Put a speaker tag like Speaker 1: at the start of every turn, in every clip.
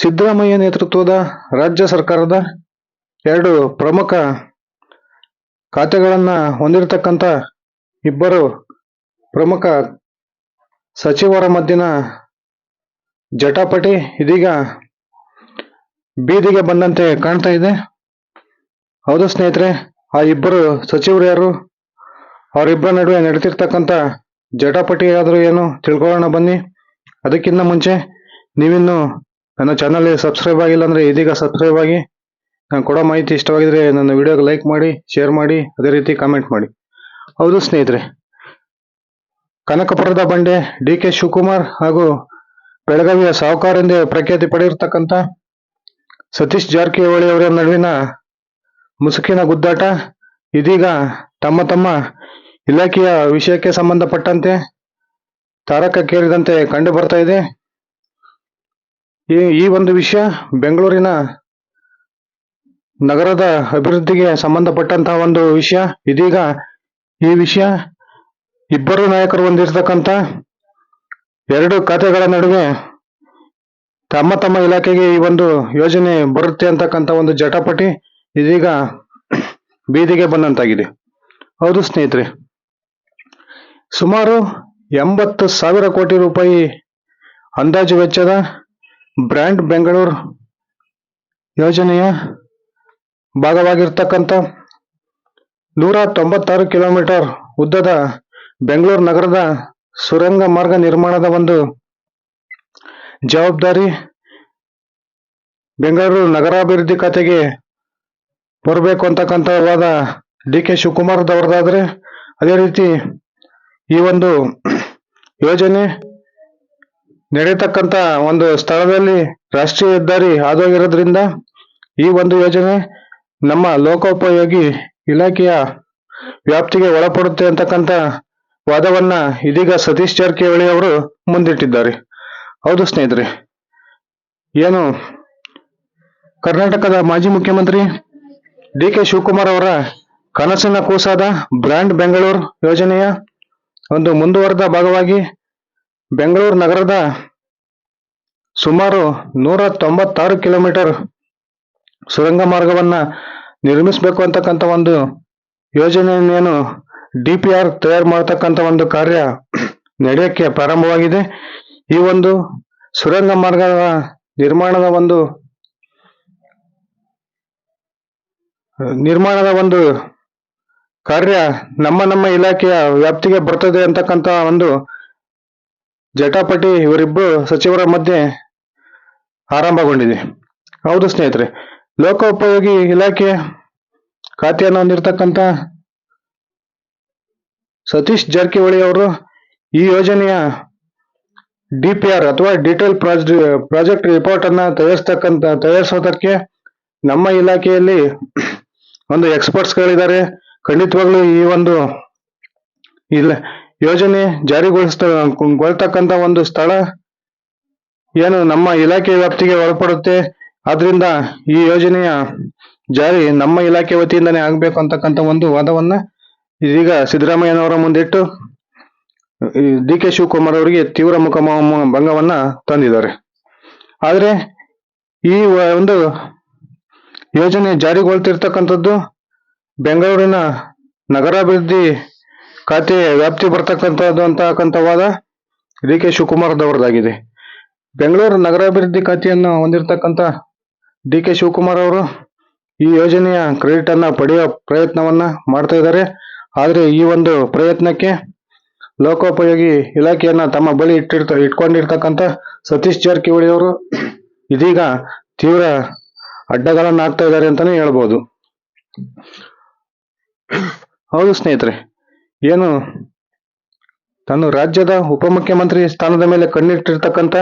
Speaker 1: ಸಿದ್ದರಾಮಯ್ಯ ನೇತೃತ್ವದ ರಾಜ್ಯ ಸರ್ಕಾರದ ಎರಡು ಪ್ರಮುಖ ಖಾತೆಗಳನ್ನು ಹೊಂದಿರತಕ್ಕಂಥ ಇಬ್ಬರು ಪ್ರಮುಖ ಸಚಿವರ ಮಧ್ಯನ ಜಟಾಪಟಿ ಇದೀಗ ಬೀದಿಗೆ ಬಂದಂತೆ ಕಾಣ್ತಾ ಇದೆ. ಹೌದು ಸ್ನೇಹಿತರೆ, ಆ ಇಬ್ಬರು ಸಚಿವರು ಯಾರು? ಅವರಿಬ್ಬರ ನಡುವೆ ನಡೆತಿರ್ತಕ್ಕಂಥ ಜಟಾಪಟಿ ಆದರೂ ಏನು ತಿಳ್ಕೊಳ್ಳೋಣ ಬನ್ನಿ. ಅದಕ್ಕಿಂತ ಮುಂಚೆ ನೀವಿನ್ನು ನನ್ನ ಚಾನಲ್ ಸಬ್ಸ್ಕ್ರೈಬ್ ಆಗಿಲ್ಲ ಅಂದ್ರೆ ಇದೀಗ ಸಬ್ಸ್ಕ್ರೈಬ್ ಆಗಿ ನಾನು ಕೊಡೋ ಮಾಹಿತಿ ಇಷ್ಟವಾಗಿದ್ರೆ ನನ್ನ ವಿಡಿಯೋಗೆ ಲೈಕ್ ಮಾಡಿ ಶೇರ್ ಮಾಡಿ, ಅದೇ ರೀತಿ ಕಾಮೆಂಟ್ ಮಾಡಿ. ಹೌದು ಸ್ನೇಹಿತರೆ, ಕನಕಪುರದ ಬಂಡೆ ಡಿ ಕೆ ಶಿವಕುಮಾರ್ ಹಾಗೂ ಬೆಳಗಾವಿಯ ಸಾಹುಕಾರ ಎಂದೇ ಪ್ರಖ್ಯಾತಿ ಪಡೆದಿರ್ತಕ್ಕಂಥ ಸತೀಶ್ ಜಾರಕಿಹೊಳಿ ಅವರ ನಡುವಿನ ಮುಸುಕಿನ ಗುದ್ದಾಟ ಇದೀಗ ತಮ್ಮ ತಮ್ಮ ಇಲಾಖೆಯ ವಿಷಯಕ್ಕೆ ಸಂಬಂಧಪಟ್ಟಂತೆ ತಾರಕಕ್ಕೇರಿದಂತೆ ಕಂಡು ಬರ್ತಾ ಇದೆ. ಈ ಒಂದು ವಿಷಯ ಬೆಂಗಳೂರಿನ ನಗರದ ಅಭಿವೃದ್ಧಿಗೆ ಸಂಬಂಧಪಟ್ಟಂತಹ ಒಂದು ವಿಷಯ. ಇದೀಗ ಈ ವಿಷಯ ಇಬ್ಬರು ನಾಯಕರು ಹೊಂದಿರತಕ್ಕಂತ ಎರಡು ಖಾತೆಗಳ ನಡುವೆ ತಮ್ಮ ತಮ್ಮ ಇಲಾಖೆಗೆ ಈ ಒಂದು ಯೋಜನೆ ಬರುತ್ತೆ ಅಂತಕ್ಕಂಥ ಒಂದು ಜಟಾಪಟಿ ಇದೀಗ ಬೀದಿಗೆ ಬಂದಂತಾಗಿದೆ. ಹೌದು ಸ್ನೇಹಿತರೆ, ಸುಮಾರು ಎಂಬತ್ತು ಸಾವಿರ ಕೋಟಿ ರೂಪಾಯಿ ಅಂದಾಜು ವೆಚ್ಚದ ಬ್ರ್ಯಾಂಡ್ ಬೆಂಗಳೂರು ಯೋಜನೆಯ ಭಾಗವಾಗಿರ್ತಕ್ಕಂಥ ನೂರ ತೊಂಬತ್ತಾರು ಕಿಲೋಮೀಟರ್ ಉದ್ದದ ಬೆಂಗಳೂರು ನಗರದ ಸುರಂಗ ಮಾರ್ಗ ನಿರ್ಮಾಣದ ಒಂದು ಜವಾಬ್ದಾರಿ ಬೆಂಗಳೂರು ನಗರಾಭಿವೃದ್ಧಿ ಖಾತೆಗೆ ಬರಬೇಕು ಅಂತಕ್ಕಂಥವಾದ ಡಿ ಕೆ ಶಿವಕುಮಾರ್ದವ್ರದ್ದಾದ್ರೆ ಅದೇ ರೀತಿ ಈ ಒಂದು ಯೋಜನೆ ನಡೆಯತಕ್ಕಂತ ಒಂದು ಸ್ಥಳದಲ್ಲಿ ರಾಷ್ಟ್ರೀಯ ಹೆದ್ದಾರಿ ಹಾದೋಗಿರೋದ್ರಿಂದ ಈ ಒಂದು ಯೋಜನೆ ನಮ್ಮ ಲೋಕೋಪಯೋಗಿ ಇಲಾಖೆಯ ವ್ಯಾಪ್ತಿಗೆ ಒಳಪಡುತ್ತೆ ಅಂತಕ್ಕಂತ ವಾದವನ್ನ ಇದೀಗ ಸತೀಶ್ ಜಾರಕಿಹೊಳಿ ಅವರು ಮುಂದಿಟ್ಟಿದ್ದಾರೆ. ಹೌದು ಸ್ನೇಹಿತರೆ, ಏನು ಕರ್ನಾಟಕದ ಮಾಜಿ ಮುಖ್ಯಮಂತ್ರಿ ಡಿ ಕೆ ಶಿವಕುಮಾರ್ ಅವರ ಕನಸಿನ ಕೂಸಾದ ಬ್ರ್ಯಾಂಡ್ ಬೆಂಗಳೂರು ಯೋಜನೆಯ ಒಂದು ಮುಂದುವರೆದ ಭಾಗವಾಗಿ ಬೆಂಗಳೂರು ನಗರದ ಸುಮಾರು ನೂರ ತೊಂಬತ್ತಾರು ಕಿಲೋಮೀಟರ್ ಸುರಂಗ ಮಾರ್ಗವನ್ನ ನಿರ್ಮಿಸಬೇಕು ಅಂತಕ್ಕಂಥ ಒಂದು ಯೋಜನೆಯನ್ನೇನು ಡಿ ಪಿ ಆರ್ ತಯಾರು ಮಾಡತಕ್ಕಂಥ ಒಂದು ಕಾರ್ಯ ನಡೆಯಕ್ಕೆ ಪ್ರಾರಂಭವಾಗಿದೆ. ಈ ಒಂದು ಸುರಂಗ ಮಾರ್ಗದ ನಿರ್ಮಾಣದ ಒಂದು ನಿರ್ಮಾಣದ ಒಂದು ಕಾರ್ಯ ನಮ್ಮ ನಮ್ಮ ಇಲಾಖೆಯ ವ್ಯಾಪ್ತಿಗೆ ಬರ್ತದೆ ಅಂತಕ್ಕಂಥ ಒಂದು ಜಟಾಪಟಿ ಇವರಿಬ್ಬರು ಸಚಿವರ ಮಧ್ಯೆ ಆರಂಭಗೊಂಡಿದೆ. ಹೌದು ಸ್ನೇಹಿತರೆ, ಲೋಕೋಪಯೋಗಿ ಇಲಾಖೆ ಖಾತೆಯನ್ನು ಹೊಂದಿರತಕ್ಕಂಥ ಸತೀಶ್ ಜಾರಕಿಹೊಳಿ ಅವರು ಈ ಯೋಜನೆಯ ಡಿ ಪಿ ಆರ್ ಅಥವಾ ಡೀಟೇಲ್ ಪ್ರಾಜೆಕ್ಟ್ ರಿಪೋರ್ಟ್ ಅನ್ನ ತಯಾರಿಸ್ತಕ್ಕಂಥ ತಯಾರಿಸೋದಕ್ಕೆ ನಮ್ಮ ಇಲಾಖೆಯಲ್ಲಿ ಒಂದು ಎಕ್ಸ್ಪರ್ಟ್ಸ್ ಗಳಿದ್ದಾರೆ. ಖಂಡಿತವಾಗ್ಲೂ ಈ ಒಂದು ಇಲ್ಲ ಯೋಜನೆ ಜಾರಿಗೊಳಿಸ್ತಕ್ಕಂತ ಒಂದು ಸ್ಥಳ ಏನು ನಮ್ಮ ಇಲಾಖೆ ವ್ಯಾಪ್ತಿಗೆ ಒಳಪಡುತ್ತೆ. ಆದ್ರಿಂದ ಈ ಯೋಜನೆಯ ಜಾರಿ ನಮ್ಮ ಇಲಾಖೆ ವತಿಯಿಂದನೇ ಆಗ್ಬೇಕು ಅಂತಕ್ಕಂತ ಒಂದು ವಾದವನ್ನ ಇದೀಗ ಸಿದ್ದರಾಮಯ್ಯನವರ ಮುಂದಿಟ್ಟು ಡಿ ಕೆ ಶಿವಕುಮಾರ್ ಅವರಿಗೆ ತೀವ್ರ ಮುಖ ಭಂಗವನ್ನ ತಂದಿದ್ದಾರೆ. ಆದ್ರೆ ಈ ಒಂದು ಯೋಜನೆ ಜಾರಿಗೊಳ್ತಿರ್ತಕ್ಕಂಥದ್ದು ಬೆಂಗಳೂರಿನ ನಗರಾಭಿವೃದ್ಧಿ ಖಾತೆ ವ್ಯಾಪ್ತಿ ಬರ್ತಕ್ಕಂಥದ್ದು ಅಂತಕ್ಕಂಥ ವಾದ ಡಿ ಕೆ ಶಿವಕುಮಾರ್ದವ್ರದ್ದಾಗಿದೆ ಬೆಂಗಳೂರು ನಗರಾಭಿವೃದ್ಧಿ ಖಾತೆಯನ್ನು ಹೊಂದಿರತಕ್ಕಂಥ ಡಿ ಕೆ ಶಿವಕುಮಾರ್ ಅವರು ಈ ಯೋಜನೆಯ ಕ್ರೆಡಿಟ್ ಅನ್ನ ಪಡೆಯುವ ಪ್ರಯತ್ನವನ್ನ ಮಾಡ್ತಾ ಇದ್ದಾರೆ. ಆದರೆ ಈ ಒಂದು ಪ್ರಯತ್ನಕ್ಕೆ ಲೋಕೋಪಯೋಗಿ ಇಲಾಖೆಯನ್ನ ತಮ್ಮ ಬಳಿ ಇಟ್ಟಿರ್ತ, ಇಟ್ಕೊಂಡಿರ್ತಕ್ಕಂಥ ಸತೀಶ್ ಜಾರಕಿಹೊಳಿ ಅವರು ಇದೀಗ ತೀವ್ರ ಅಡ್ಡಗಳನ್ನ ಹಾಕ್ತಾ ಇದ್ದಾರೆ ಅಂತಾನೆ ಹೇಳ್ಬೋದು. ಹೌದು ಸ್ನೇಹಿತರೆ ಏನು? ತಾನು ರಾಜ್ಯದ ಉಪಮುಖ್ಯಮಂತ್ರಿ ಸ್ಥಾನದ ಮೇಲೆ ಕಣ್ಣಿಟ್ಟಿರ್ತಕ್ಕಂಥ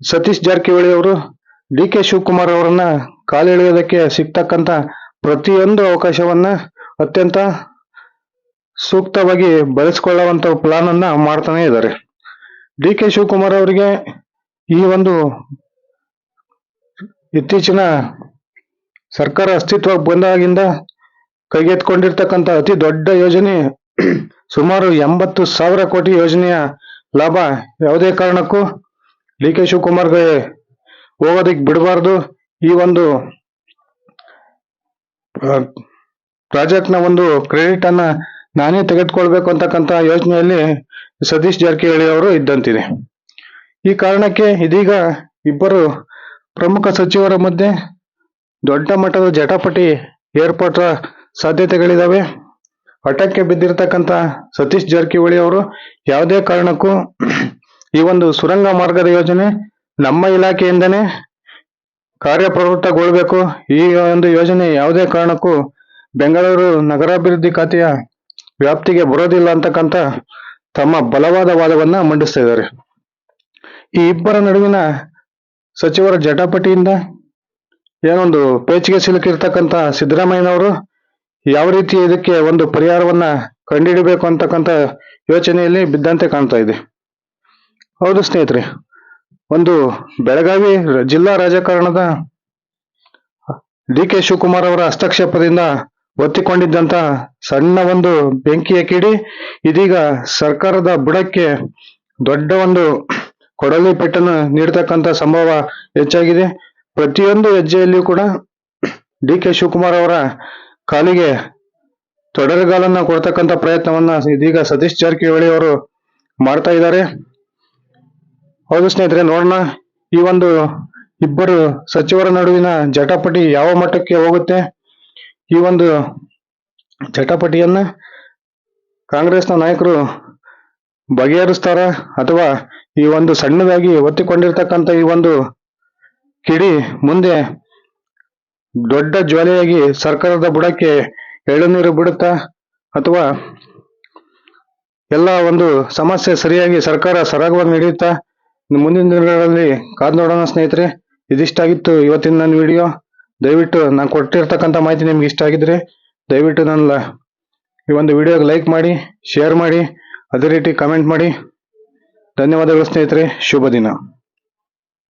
Speaker 1: ಸತೀಶ್ ಜಾರಕಿಹೊಳಿ ಅವರು ಡಿ ಕೆ ಶಿವಕುಮಾರ್ ಅವರನ್ನ ಕಾಲೆಳೆಯೋದಕ್ಕೆ ಸಿಗ್ತಕ್ಕಂಥ ಪ್ರತಿಯೊಂದು ಅವಕಾಶವನ್ನ ಅತ್ಯಂತ ಸೂಕ್ತವಾಗಿ ಬಳಸಿಕೊಳ್ಳುವಂತ ಪ್ಲಾನ್ ಅನ್ನ ಮಾಡ್ತಾನೆ ಇದ್ದಾರೆ. ಡಿ ಕೆ ಶಿವಕುಮಾರ್ ಅವರಿಗೆ ಈ ಒಂದು ಇತ್ತೀಚಿನ ಸರ್ಕಾರ ಅಸ್ತಿತ್ವಕ್ಕೆ ಬಂದಾಗಿಂದ ಕೈಗೆತ್ಕೊಂಡಿರ್ತಕ್ಕಂಥ ಅತಿ ದೊಡ್ಡ ಯೋಜನೆ, ಸುಮಾರು ಎಂಬತ್ತು ಸಾವಿರ ಕೋಟಿ ಯೋಜನೆಯ ಲಾಭ ಯಾವುದೇ ಕಾರಣಕ್ಕೂ ಡಿ ಕೆ ಶಿವಕುಮಾರ್ಗೆ ಹೋಗೋದಕ್ಕೆ ಬಿಡಬಾರ್ದು. ಈ ಒಂದು ಪ್ರಾಜೆಕ್ಟ್ನ ಒಂದು ಕ್ರೆಡಿಟ್ ಅನ್ನ ನಾನೇ ತೆಗೆದುಕೊಳ್ಬೇಕು ಅಂತಕ್ಕಂತ ಯೋಜನೆಯಲ್ಲಿ ಸತೀಶ್ ಜಾರಕಿಹೊಳಿ ಅವರು ಇದ್ದಂತಿದೆ. ಈ ಕಾರಣಕ್ಕೆ ಇದೀಗ ಇಬ್ಬರು ಪ್ರಮುಖ ಸಚಿವರ ಮಧ್ಯೆ ದೊಡ್ಡ ಮಟ್ಟದ ಜಟಾಪಟಿ ಏರ್ಪಡುವ ಸಾಧ್ಯತೆಗಳಿದಾವೆ. ಹಠಕ್ಕೆ ಬಿದ್ದಿರತಕ್ಕಂತ ಸತೀಶ್ ಜಾರಕಿಹೊಳಿ ಅವರು ಯಾವುದೇ ಕಾರಣಕ್ಕೂ ಈ ಒಂದು ಸುರಂಗ ಮಾರ್ಗದ ಯೋಜನೆ ನಮ್ಮ ಇಲಾಖೆಯಿಂದನೇ ಕಾರ್ಯಪ್ರವೃತ್ತಗೊಳ್ಬೇಕು ಈ ಒಂದು ಯೋಜನೆ ಯಾವುದೇ ಕಾರಣಕ್ಕೂ ಬೆಂಗಳೂರು ನಗರಾಭಿವೃದ್ಧಿ ಖಾತೆಯ ವ್ಯಾಪ್ತಿಗೆ ಬರೋದಿಲ್ಲ ಅಂತಕ್ಕಂಥ ತಮ್ಮ ಬಲವಾದ ವಾದವನ್ನ ಮಂಡಿಸ್ತಾ ಇದ್ದಾರೆ. ಈ ಇಬ್ಬರ ನಡುವಿನ ಸಚಿವರ ಜಟಾಪಟಿಯಿಂದ ಏನೊಂದು ಪೇಚಿಗೆ ಸಿಲುಕಿರ್ತಕ್ಕಂತ ಸಿದ್ದರಾಮಯ್ಯನವರು ಯಾವ ರೀತಿ ಇದಕ್ಕೆ ಒಂದು ಪರಿಹಾರವನ್ನ ಕಂಡುಹಿಡಬೇಕು ಅಂತಕ್ಕಂತ ಯೋಚನೆಯಲ್ಲಿ ಬಿದ್ದಂತೆ ಕಾಣ್ತಾ ಇದೆ. ಹೌದು ಸ್ನೇಹಿತರೆ, ಒಂದು ಬೆಳಗಾವಿ ಜಿಲ್ಲಾ ರಾಜಕಾರಣದ ಡಿ ಕೆ ಶಿವಕುಮಾರ್ ಅವರ ಹಸ್ತಕ್ಷೇಪದಿಂದ ಒತ್ತಿಕೊಂಡಿದ್ದಂತ ಸಣ್ಣ ಒಂದು ಬೆಂಕಿಯ ಕಿಡಿ ಇದೀಗ ಸರ್ಕಾರದ ಬುಡಕ್ಕೆ ದೊಡ್ಡ ಒಂದು ಕೊಡಲಿ ಪೆಟ್ಟನ್ನು ನೀಡತಕ್ಕಂತ ಸಂಭವ ಹೆಚ್ಚಾಗಿದೆ. ಪ್ರತಿಯೊಂದು ಹೆಜ್ಜೆಯಲ್ಲಿಯೂ ಕೂಡ ಡಿ ಕೆ ಶಿವಕುಮಾರ್ ಅವರ ಕಾಲಿಗೆ ತೊಡರುಗಾಲನ್ನ ಕೊಡ್ತಕ್ಕಂತ ಪ್ರಯತ್ನವನ್ನ ಇದೀಗ ಸತೀಶ್ ಜಾರಕಿಹೊಳಿ ಅವರು ಮಾಡ್ತಾ ಇದ್ದಾರೆ. ಹೌದು ಸ್ನೇಹಿತರೆ, ನೋಡೋಣ. ಈ ಒಂದು ಇಬ್ಬರು ಸಚಿವರ ನಡುವಿನ ಜಟಾಪಟಿ ಯಾವ ಮಟ್ಟಕ್ಕೆ ಹೋಗುತ್ತೆ? ಈ ಒಂದು ಜಟಾಪಟಿಯನ್ನ ಕಾಂಗ್ರೆಸ್ನ ನಾಯಕರು ಬಗೆಹರಿಸ್ತಾರ? ಅಥವಾ ಈ ಒಂದು ಸಣ್ಣದಾಗಿ ಒತ್ತಿಕೊಂಡಿರ್ತಕ್ಕಂಥ ಈ ಒಂದು ಕಿಡಿ ಮುಂದೆ ದೊಡ್ಡ ಜ್ವಾಲೆಯಾಗಿ ಸರ್ಕಾರದ ಬುಡಕ್ಕೆ ಎಳನೀರು ಬಿಡುತ್ತಾ ಅಥವಾ ಎಲ್ಲ ಒಂದು ಸಮಸ್ಯೆ ಸರಿಯಾಗಿ ಸರ್ಕಾರ ಸರಾಗವಾಗಿ ನಡೆಯುತ್ತಾ? ಮುಂದಿನ ದಿನಗಳಲ್ಲಿ ಕಾದ್ ನೋಡೋಣ ಸ್ನೇಹಿತರೆ. ಇದಿಷ್ಟಾಗಿತ್ತು ಇವತ್ತಿನ ನನ್ನ ವಿಡಿಯೋ. ದಯವಿಟ್ಟು ನಾನು ಕೊಟ್ಟಿರ್ತಕ್ಕಂಥ ಮಾಹಿತಿ ನಿಮ್ಗೆ ಇಷ್ಟ ಆಗಿದ್ರೆ ದಯವಿಟ್ಟು ನನ್ನ ಈ ಒಂದು ವಿಡಿಯೋಗೆ ಲೈಕ್ ಮಾಡಿ, ಶೇರ್ ಮಾಡಿ, ಅದೇ ರೀತಿ ಕಮೆಂಟ್ ಮಾಡಿ. ಧನ್ಯವಾದಗಳು ಸ್ನೇಹಿತರೆ. ಶುಭ ದಿನ.